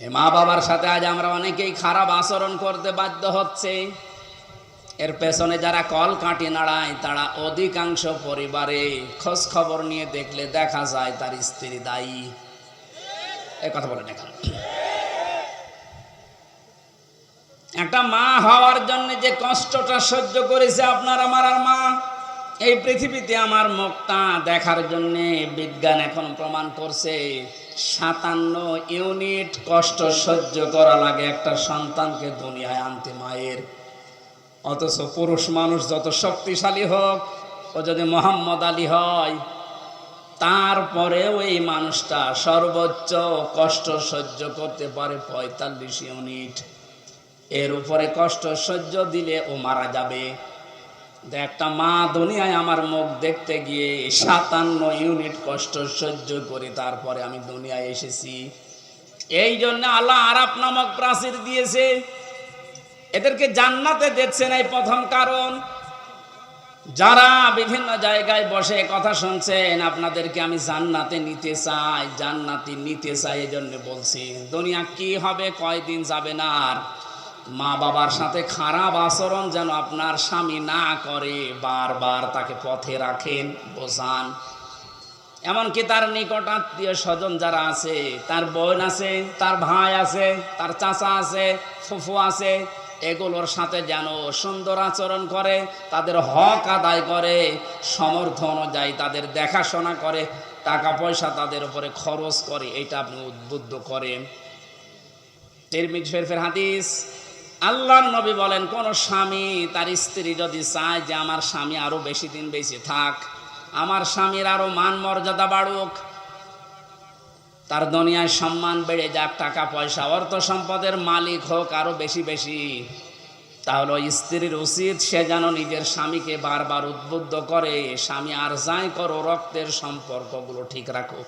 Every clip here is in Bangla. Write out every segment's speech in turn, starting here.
এ মা বাবার সাথে আজ আমরা অনেকেই খারাপ আচরণ করতে বাধ্য হচ্ছে। এর পেছনে যারা কল কাটি নাড়ায়, তারা অধিকাংশ পরিবারে খোঁজ খবর নিয়ে দেখলে দেখা যায় তার স্ত্রী দায়ী। এ কথা বলেন এখানে। একটা মা হওয়ার জন্য যে কষ্টটা সহ্য করেছে আপনার আমার আর মা এই পৃথিবীতে আমার মুখটা দেখার জন্য বিজ্ঞান এখন প্রমাণ করছে, সাতান্ন ইউনিট কষ্ট সহ্য করা লাগে একটা সন্তানকে দুনিয়ায় আনতে মায়ের। অথচ পুরুষ মানুষ যত শক্তিশালী হোক, ও যদি মোহাম্মদ আলী হয়, তারপরেও এই মানুষটা সর্বোচ্চ কষ্ট সহ্য করতে পারে পঁয়তাল্লিশ ইউনিট। এর উপরে কষ্ট সহ্য দিলে ও মারা যাবে। একটা মা দুনিয়ায় আমার মুখ দেখতে গিয়ে সাতান্ন ইউনিট কষ্ট সহ্য করে তারপরে আমি দুনিয়ায় এসেছি। এই জন্য আল্লাহ আরাপ নামক প্রাচীর দিয়েছে। এদেরকে জান্নাতে দেখছেন এই প্রথম কারণ। যারা বিভিন্ন জায়গায় বসে কথা শুনছেন, আপনাদেরকে আমি জান্নাতে নিতে চাই, জান্নাতি নিতে চাই এই জন্য বলছি, দুনিয়া কি হবে, কয়দিন যাবে না আর। মা বাবার সাথে খারাপ আচরণ যেন আপনার স্বামী না করে, বারবার তাকে পথে রাখেন, বোঝান। এমনকি তার নিকট আত্মীয় স্বজন যারা আছে, তার বোন আছে, তার ভাই আছে, তার চাচা আছে, ফুফু আছে, এগুলোর সাথে যেন সুন্দর আচরণ করে, তাদের হক আদায় করে সমর্থ অনুযায়ী তাদের দেখাশোনা করে টাকা পয়সা তাদের উপরে খরচ করে, এটা আপনি উদ্বুদ্ধ করেন। তিরমিজ শরীফের হাদিস আল্লাহর নবী বলেন, কোন স্বামী তার স্ত্রী যদি চায় যে আমার স্বামী আরও বেশি দিন বেঁচে থাক, আমার স্বামীর আরও মান মর্যাদা বাড়ুক, তার দুনিয়ায় সম্মান বেড়ে যাক, টাকা, পয়সা, অর্থ সম্পদের মালিক হোক আরও বেশি বেশি, তাহলে স্ত্রীর উচিত সে যেন নিজের স্বামীকে বারবার উদ্বুদ্ধ করে, স্বামী আর যাই করো, রক্তের সম্পর্কগুলো ঠিক রাখো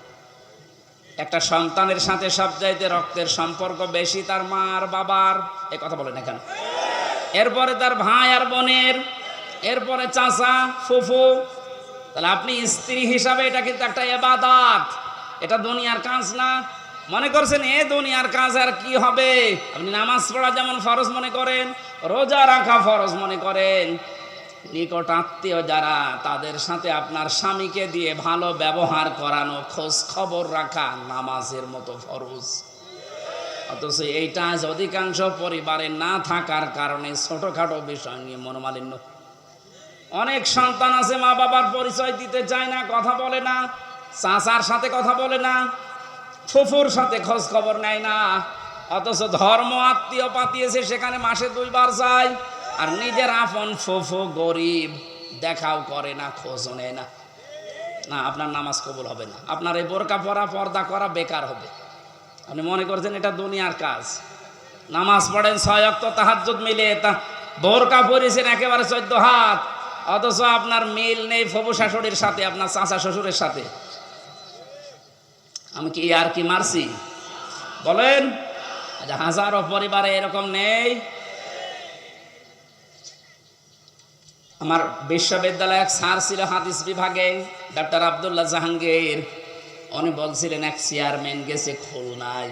একটা সন্তানের সাথে সব চাইতে রক্তের সম্পর্ক বেশি তার মা আর বাবার। এ কথা বলেন এখানে। এরপরে তার ভাই আর বোনের, এরপরে চাচা, ফুফু। তাহলে আপনি স্ত্রী হিসাবে এটা কিন্তু একটা এবাদাত। এটা দুনিয়ার কাজ না। মনে করছেন, এ দুনিয়ার কাজ আর কি হবে? আপনি নামাজ পড়া যেমন ফরজ মনে করেন, রোজা রাখা ফরজ মনে করেন। নিকট আত্মীয় যারা, তাদের সাথে আপনার স্বামীকে দিয়ে ভালো ব্যবহার করানো, খোঁজ খবর রাখা নামাজের মতো ফরজ। অথচ এইটা আজ অধিকাংশ পরিবারে না থাকার কারণে ছোটখাটো বিষয় নিয়ে মনোমালিন্য। অনেক সন্তান আছে মা বাবার পরিচয় দিতে চায় না, কথা বলে না, চাচার সাথে কথা বলে না, ফুফুর সাথে খোঁজ খবর নেয় না। অথচ ধর্ম আত্মীয় পাতিয়েছে, সেখানে মাসে দুইবার যায়। আর নিজের আপন ফুফু গরিব, দেখাও করে না, খোঁজও নেয় না। না, আপনার নামাজ কবুল হবে না। আপনার এই বোরকা পরা, পর্দা করা বেকার হবে। আপনি মনে করছেন এটা দুনিয়ার কাজ। নামাজ পড়েন ছয় অক্ত তাহাজ্জুদ মিলে তা বোরকা পরেছেন একেবারে চোদ্দ হাত। অথচ আপনার মিল নেই ফবু শাশুড়ির সাথে, আপনার চাচা শ্বশুরের সাথে। আমি কি আর কি মারছি? বলেন আচ্ছা হাজারো পরিবারে এরকম নেই। আমার বিশ্ববিদ্যালয়ে এক স্যার ছিল হাদিস বিভাগে, ডাক্তার আবদুল্লাহ জাহাঙ্গীর। উনি বলছিলেন, এক চেয়ারম্যান গেছে খুলনায়।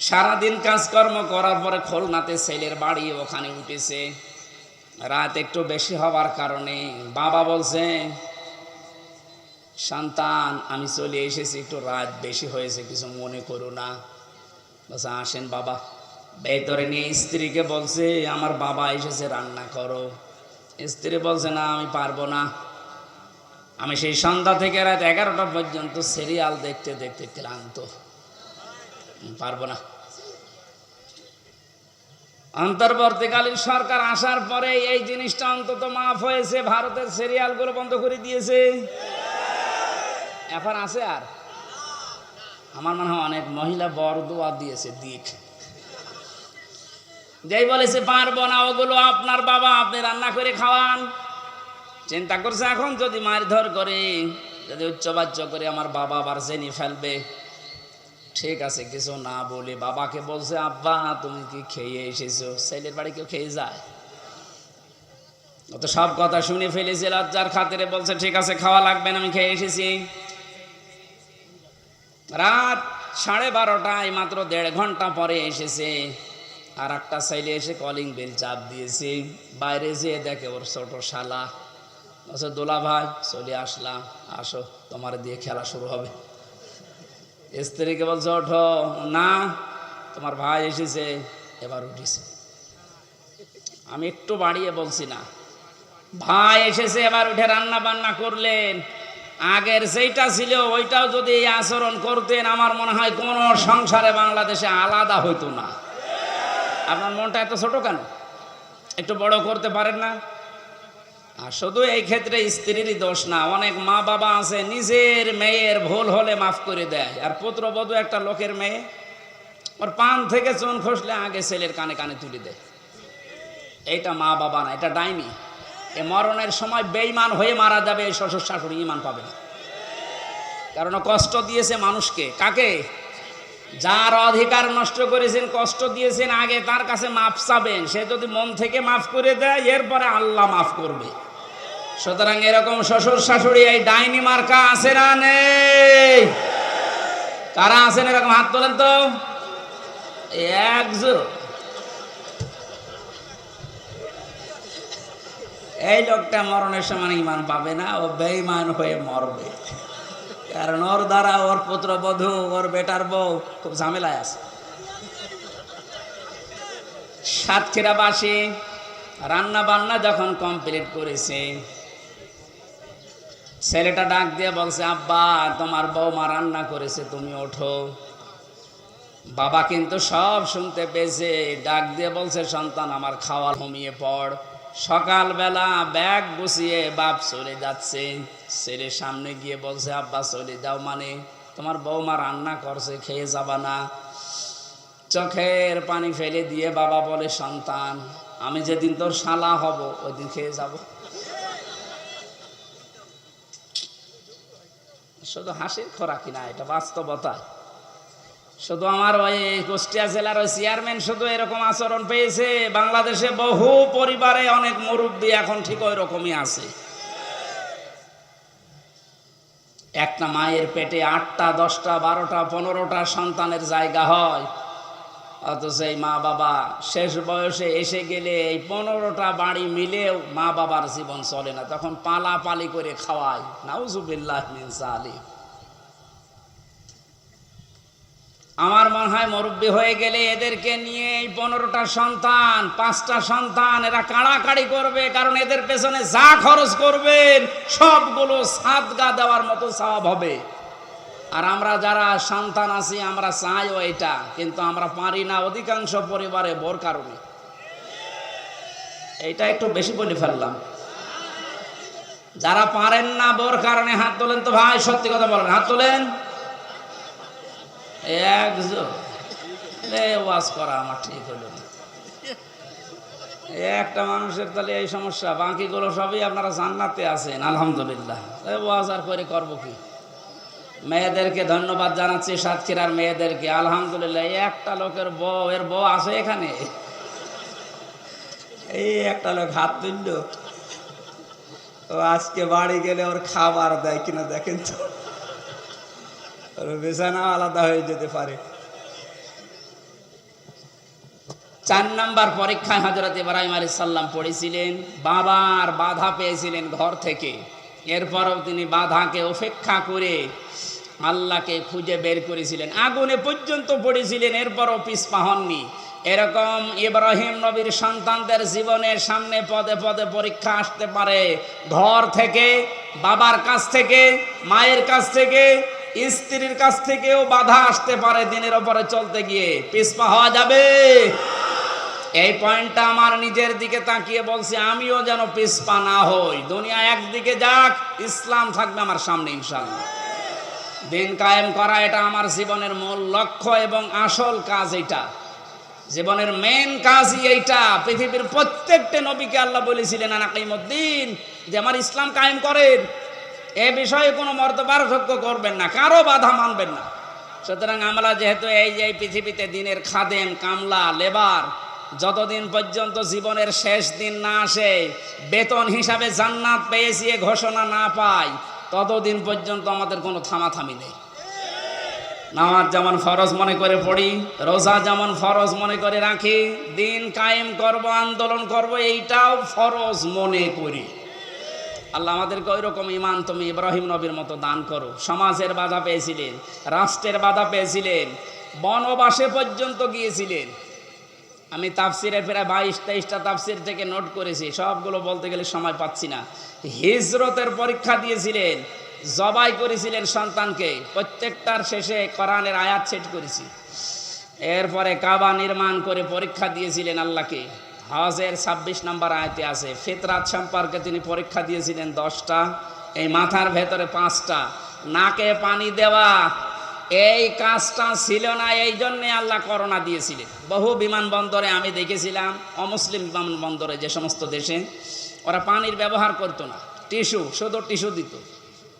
সারাদিন কাজকর্ম করার পরে খুলনাতে ছেলের বাড়ি ওখানে উঠেছে। রাত একটু বেশি হওয়ার কারণে বাবা বলছে, সন্তান, আমি চলে এসেছি, একটু রাত বেশি হয়েছে, কিছু মনে করো না। বলছে, আসেন বাবা। ভেতরে নিয়ে স্ত্রীকে বলছে, আমার বাবা এসেছে, রান্না করো। স্ত্রী বলছে, না, আমি পারব না। আমি সেই সন্ধ্যা থেকে রাত এগারোটা পর্যন্ত সিরিয়াল দেখতে দেখতে ক্লান্ত। পারব না। অন্তর্বর্তীকালীন সরকার আসার পরে এই জিনিসটা অন্তত মাফ হয়েছে, ভারতের সিরিয়ালগুলো বন্ধ করে দিয়েছে। এখন আছে আর। আমার মনে হয় অনেক মহিলা বড় দোয়া দিয়েছে, দিক। যেই বলেছে, পারব না, ওগুলো আপনার বাবা, আপনি রান্না করে খাওয়ান। চিন্তা করছে, এখন যদি মারধর করে, যদি উচ্চবাচ্য করে, আমার বাবা আবার জেনে ফেলবে। ঠিক আছে, কিছু না বলে বাবাকে বলছে, আব্বা, তুমি কি খেয়ে এসেছ? ছেলের বাড়ি কেউ খেয়ে যায়? ও তো সব কথা শুনে ফেলেছে, লজ্জার খাতিরে বলছে, ঠিক আছে, খাওয়া লাগবে না, আমি খেয়ে এসেছি। রাত সাড়ে বারোটায় মাত্র দেড় ঘণ্টা পরে এসেছে। আর একটা সাইডে এসে কলিং বেল চাপ দিয়েছে। বাইরে যেয়ে দেখে ওর ছোট শালা। বলছে, দোলা ভাই, চলে আসলাম। আসো, তোমার দিয়ে খেলা শুরু হবে। স্ত্রীকে বলছে, ওঠো। না, তোমার ভাই এসেছে। এবার উঠিছে। আমি একটু বাড়িয়ে বলছি না। ভাই এসেছে, এবার উঠে রান্না বান্না করলেন। আগের যেইটা ছিল, ওইটাও যদি আচরণ করতেন, আমার মনে হয় কোনো সংসারে বাংলাদেশে আলাদা হইতো না। আপনার মনটা এত ছোট কেন? একটু বড় করতে পারেন না? আর শুধু এই ক্ষেত্রে স্ত্রীরই দোষ না, অনেক মা বাবা আছে, নিজের মেয়ের ভুল হলে মাফ করে দেয়। আর পুত্রবধূ একটা লোকের মেয়ে, ওর পান থেকে চুন খসলে আগে ছেলের কানে কানে তুলে দেয়। এইটা মা বাবা না, এটা ডাইনি। এ মরণের সময় বেইমান হয়ে মারা যাবে, এই শ্বশুর শাশুড়ি ইমান পাবে না। কারণ কষ্ট দিয়েছে মানুষকে। কাকে? যার অধিকার নষ্ট করেছেন, কষ্ট দিয়েছেন, আগে তার কাছে মাফ চাবেন। সে যদি মন থেকে মাফ করে দেয়, এরপরে আল্লাহ মাফ করবে। সুতরাং এরকম শ্বশুর শাশুড়ি, এই ডাইনি মার্কা আছে না নেই? কারা আছেন এরকম? হাত তোলেন তো। একজন। এই লোকটা মরণের সময় ইমান পাবে না, ও বেঈমান হয়ে মরবে। কারণ ওর দ্বারা ওর পুত্রবধূ ওর বেটার বউ খুব ঝামেলায় আছে। সাতক্ষীরা সাতক্ষীরাবাসী রান্না বান্না যখন কমপ্লিট করেছে, ছেলেটা ডাক দিয়ে বলছে, আব্বা, তোমার বৌমা রান্না করেছে, তুমি ওঠো। বাবা কিন্তু সব শুনতে পেয়েছে, ডাক দিয়ে বলছে, সন্তান, আমার খাওয়া ঘুমিয়ে পড়। সকালবেলা ব্যাগ গুছিয়ে বাপ চলে যাচ্ছে। ছেলে সামনে গিয়ে বলছে, আব্বা, চলে যাও মানে তোমার বৌমা রান্না করছে, খেয়ে যাবা না। চোখের পানি ফেলে দিয়ে বাবা বলে, সন্তান, আমি যেদিন তোর শালা হব ওই দিন খেয়ে যাব। শুধু হাসির খোরাকি না, এটা বাস্তবতা। শুধু আমার ওই কুষ্টিয়া জেলার ওই চেয়ারম্যান শুধু এরকম আচরণ পেয়েছে, বাংলাদেশে বহু পরিবারে অনেক মুরব্বী এখন ঠিক ওই রকমই আছে। একটা মায়ের পেটে আটটা, দশটা, বারোটা, পনেরোটা সন্তানের জায়গা হয়। অথচ এই মা বাবা শেষ বয়সে এসে গেলে এই পনেরোটা বাড়ি মিলেও মা বাবার জীবন চলে না, তখন পালা পালি করে খাওয়ায়। নাউজুবিল্লাহ মিন সালিম আমার মনে হয় মুরব্বী হয়ে গেলে এদেরকে নিয়ে এই পনেরোটা সন্তান, পাঁচটা সন্তান, এরা কাড়াকাড়ি করবে, কারণ এদের পেছনে যা খরচ করবেন, সবগুলো সাদগা দেওয়ার মতো সওয়াব হবে। আর আমরা যারা সন্তান আছি, আমরা চাইও এটা, কিন্তু আমরা পারি না, অধিকাংশ পরিবারে বোর কারণে। এইটা একটু বেশি বলে ফেললাম। যারা পারেন না বোর কারণে হাত তোলেন তো ভাই, সত্যি কথা বলেন, হাত তোলেন? একজন ওয়াজ করা আমার ঠিক হলো একটা মানুষের তাহলে এই সমস্যা, বাকিগুলো সবই আপনারা জান্নাতে আছেন, আলহামদুলিল্লাহ। ওয়াজ আর করে করব কি? মেয়েদেরকে ধন্যবাদ জানাচ্ছি, সাতক্ষীরার মেয়েদেরকে। আলহামদুলিল্লাহ একটা লোকের বউ, এর বউ আছে এখানে? এই একটা লোক হাত তুলল। ও আজকে বাড়ি গেলে ওর খাবার দেয় কিনা দেখেন তো। বিছানা আলাদা হয়ে যেতে পারে। চার নাম্বার পরীক্ষায় হজরত ইব্রাহিম আলী সাল্লাম পড়েছিলেন, বাবার বাধা পেয়েছিলেন ঘর থেকে। এরপরও তিনি বাধাকে উপেক্ষা করে আল্লাহকে খুঁজে বের করেছিলেন। আগুনে পর্যন্ত পড়েছিলেন, এরপরও পিছপা হননি। এরকম ইব্রাহিম নবীর সন্তানদের জীবনের সামনে পদে পদে পরীক্ষা আসতে পারে। ঘর থেকে, বাবার কাছ থেকে, মায়ের কাছ থেকে স্ত্রীর কাছ থেকেও বাধা আসতে পারে দিনের ওপরে চলতে গিয়ে। পিছপা হওয়া যাবে। এই পয়েন্টটা আমার নিজের দিকে তাকিয়ে বলছি, আমিও যেন পিছপা না হই। দুনিয়া একদিকে যাক, ইসলাম থাকবে আমার সামনে ইনশাল্লাহ দিন কায়েম করা এটা আমার জীবনের মূল লক্ষ্য এবং আসল কাজ এটা জীবনের মেন কাজই এইটা। পৃথিবীর প্রত্যেকটা নবীকে আল্লাহ বলেছিলেন আনাকিমুদ্দিন যে আমার ইসলাম কায়েম করেন। এ বিষয়ে কোনো মর্তপার্থক্য করবেন না, কারও বাধা মানবেন না। সুতরাং আমরা যেহেতু এই যে পৃথিবীতে দিনের খাদেম, কামলা, লেবার, যতদিন পর্যন্ত জীবনের শেষ দিন না আসে, বেতন হিসাবে জান্নাত পেয়েছি এ ঘোষণা না পাই, ততদিন পর্যন্ত আমাদের কোনো থামাথামি নেই। নামাজ যেমন ফরজ মনে করে পড়ি, রোজা যেমন ফরজ মনে করে রাখি, দিন কায়েম করব, আন্দোলন করব, এইটাও ফরজ মনে করি। আল্লাহ আমাদেরকে ওই রকম ইমান তুমি ইব্রাহিম নবীর মতো দান করো। সমাজের বাধা পেয়েছিলেন, রাষ্ট্রের বাধা পেয়েছিলেন, বনবাসে পর্যন্ত গিয়েছিলেন। আমি তাফসিরের প্রায় বাইশ, তেইশটা তাফসির থেকে নোট করেছি, সবগুলো বলতে গেলে সময় পাচ্ছি না। হিজরতের পরীক্ষা দিয়েছিলেন, জবাই করেছিলেন সন্তানকে, প্রত্যেকটার শেষে কোরআনের আয়াত সেট করেছি। এরপরে কাবা নির্মাণ করে পরীক্ষা দিয়েছিলেন আল্লাহকে। হজের ছাব্বিশ নম্বর আয়তে আছে, ফিতরাত সম্পর্কে তিনি পরীক্ষা দিয়েছিলেন দশটা, এই মাথার ভেতরে পাঁচটা। নাকে পানি দেওয়া, এই কাজটা ছিল না, এই জন্যে আল্লাহ করোনা দিয়েছিলেন। বহু বিমানবন্দরে আমি দেখেছিলাম, অমুসলিম বিমানবন্দরে যে সমস্ত দেশে ওরা পানির ব্যবহার করতো না। টিস্যু, শুধু টিস্যু দিত,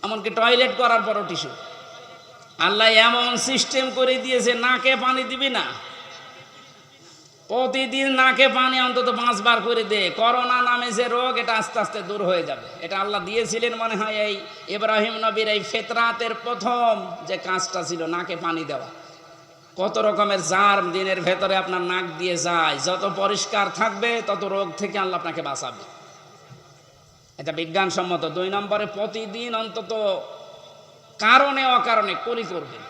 এমনকি টয়লেট করার পরও টিস্যু। আল্লাহ এমন সিস্টেম করে দিয়েছে, নাকে পানি দিবি না। প্রতিদিন নাকে পানি অন্তত পাঁচবার করে দে। করোনা নামে যে রোগ, এটা আস্তে আস্তে দূর হয়ে যাবে। এটা আল্লাহ দিয়েছিলেন মনে হয় এই ইব্রাহিম নবীর এই ফেতরাতের প্রথম যে কাজটা ছিল, নাকে পানি দেওয়া। কত রকমের জার্ম দিনের ভেতরে আপনার নাক দিয়ে যায়। যত পরিষ্কার থাকবে, তত রোগ থেকে আল্লাহ আপনাকে বাঁচাবে। এটা বিজ্ঞানসম্মত। দুই নম্বরে প্রতিদিন অন্তত কারণে অকারণে কলি করবেন।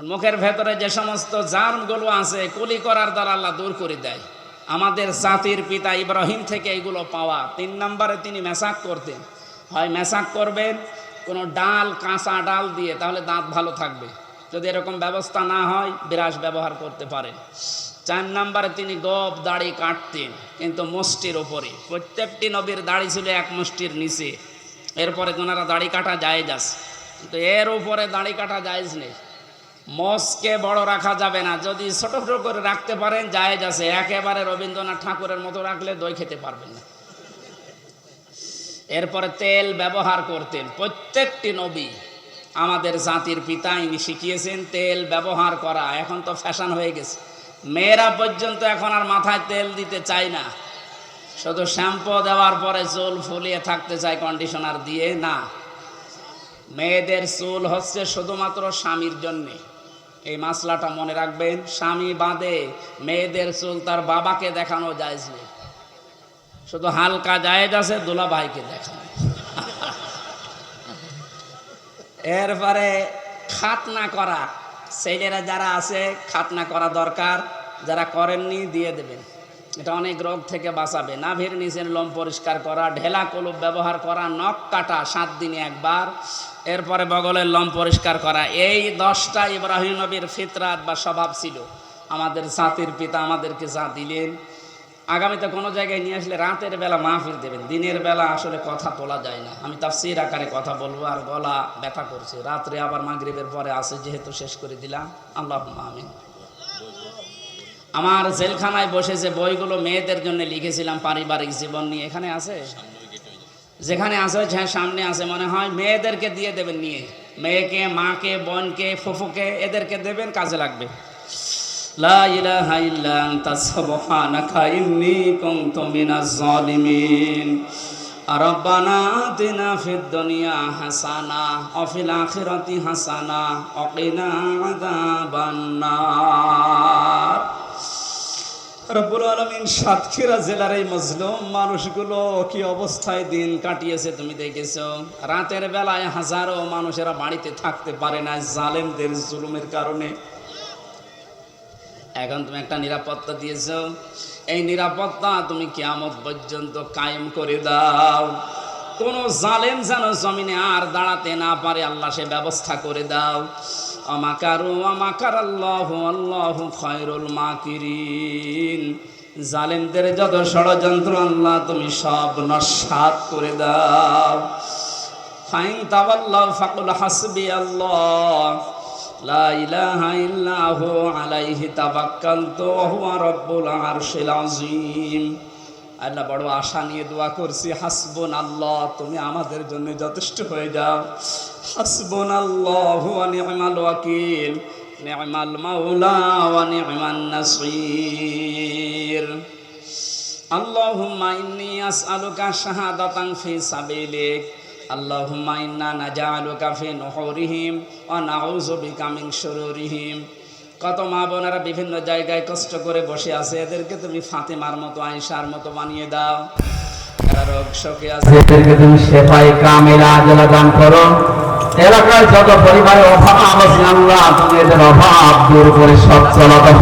মুখের ভেতরে যে সমস্ত জার্মগুলো আছে, কুলি করার দ্বারা আল্লাহ দূর করে দেয়। আমাদের জাতির পিতা ইব্রাহিম থেকে এগুলো পাওয়া। তিন নম্বরে তিনি মেসাক করতেন। হয় মেসাক করবেন, কোনো ডাল, কাঁচা ডাল দিয়ে, তাহলে দাঁত ভালো থাকবে। যদি এরকম ব্যবস্থা না হয় বিরাস ব্যবহার করতে পারেন চার নম্বরে তিনি গপ দাড়ি কাটতেন, কিন্তু মুষ্টির ওপরে প্রত্যেকটি নবীর দাড়ি ছিল এক মুষ্টির নিচে। এরপরে ওনারা দাড়ি কাটা জায়েজ আছে। কিন্তু এর উপরে দাড়ি কাটা জায়েজ নেই। মসকে বড় রাখা যাবে না। যদি ছোট ছোট করে রাখতে পারেন, জায়েজ আছে। একেবারে রবীন্দ্রনাথ ঠাকুরের মতো রাখলে দই খেতে পারবেন না। এরপরে তেল ব্যবহার করতেন। প্রত্যেকটি নবী আমাদের জাতির পিতা, ইনি শিখিয়েছেন তেল ব্যবহার করা। এখন তো ফ্যাশন হয়ে গেছে। মেয়েরা পর্যন্ত এখন আর মাথায় তেল দিতে চায় না। শুধু শ্যাম্পু দেওয়ার পরে চুল ফুলিয়ে থাকতে চায় কন্ডিশনার দিয়ে। না। মেয়েদের চুল হচ্ছে শুধুমাত্র স্বামীর জন্যে। এই মাসলাটা মনে রাখবেন, স্বামী বাঁধে, মেয়েদের চুল তার বাবাকে দেখানো যায় শুধু হালকা জায়েজ আছে দুলা ভাইকে দেখানো এরপরে খাতনা করা, ছেলেরা যারা আছে, খাতনা করা দরকার, যারা করেননি, দিয়ে দেবেন। এটা অনেক রোগ থেকে বাঁচাবে। নাভির নিচের লোম পরিষ্কার করা, ঢেলা কলুপ ব্যবহার করা, নখ কাটা সাত দিনে একবার, এরপরে বগলের লোম পরিষ্কার করা। এই দশটা ইব্রাহিম নবীর ফিতরাত বা স্বভাব ছিল। আমাদের জাতির পিতা আমাদেরকে যা দিলেন, আগামীতে কোনো জায়গায় নিয়ে আসলে রাতের বেলা মাহফিল দেবেন। দিনের বেলা আসলে কথা তোলা যায় না। আমি তার তাফসির আকারে কথা বলব আর গলা ব্যথা করছে। রাত্রে আবার মাগরিবের পরে আসে যেহেতু শেষ করে দিলাম। আল্লাহ আমিন। আমার জেলখানায় বসে যে বইগুলো মেয়েদের জন্য লিখেছিলাম পারিবারিক জীবন নিয়ে, এখানে আছে? যেখানে আছে হ্যাঁ সামনে আছে, মনে হয় মেয়েদেরকে দিয়ে দেবেন নিয়ে। মেয়েকে, মাকে, বোনকে, ফুফুকে এদেরকে দেবেন, কাজে লাগবে। হাসানা হাসানা রব্বুল আলমিন সাতক্ষীরা জেলার এই মজলুম মানুষগুলো কি অবস্থায় দিন কাটিয়েছে তুমি দেখেছ? রাতের বেলায় হাজারো মানুষেরা বাড়িতে থাকতে পারে না, জালেমদের জুলুমের কারণে। এখন তুমি একটা নিরাপত্তা দিয়েছ। এই নিরাপত্তা তুমি কেমন পর্যন্ত কায়েম করে দাও। কোন জালেম যেন জমিনে আর দাঁড়াতে না পারে, আল্লাহ সে ব্যবস্থা করে দাও। আমাকারু আমাকার আল্লাহ আল্লাহ খয়রুল মাকিরিন। জালেমদের যত ষড়যন্ত্র আল্লাহ তুমি সব নস্বাত করে দাও। ফাইন তাবাল্লাহ ফাকুল হাসবি আল্লাহ। লা আলাইহি তাওয়াক্কালতু ওয়া হুয়া রাব্বুল আরশিল আযীম। আল্লাহ বড় আশা নিয়ে দোয়া করছি হাসবুন আল্লাহ তুমি আমাদের জন্য যথেষ্ট হয়ে যাও। হাসবুন আল্লাহ ওয়া নি'মাল ওয়াকিল, নি'মাল মাওলা ওয়া নি'মান নাসির। আল্লাহুম্মা ইন্নী আসআলুকা শাহাদাতান ফি সাবিলিক, আল্লাহুম্মা ইন্না নাজআলুকা ফি নুহুরিহিম ওয়া নাউযু বিকা মিন শুরুরিহিম কত মা বোনেরা বিভিন্ন জায়গায় কষ্ট করে বসে আছে, এদেরকে তুমি ফাতেমার মতো, আয়েশার মতো বানিয়ে দাও। এলাকায় যত পরিবারের অভাব আল্লাহ তুমি এদের অভাব দূর করে সচ্ছলতা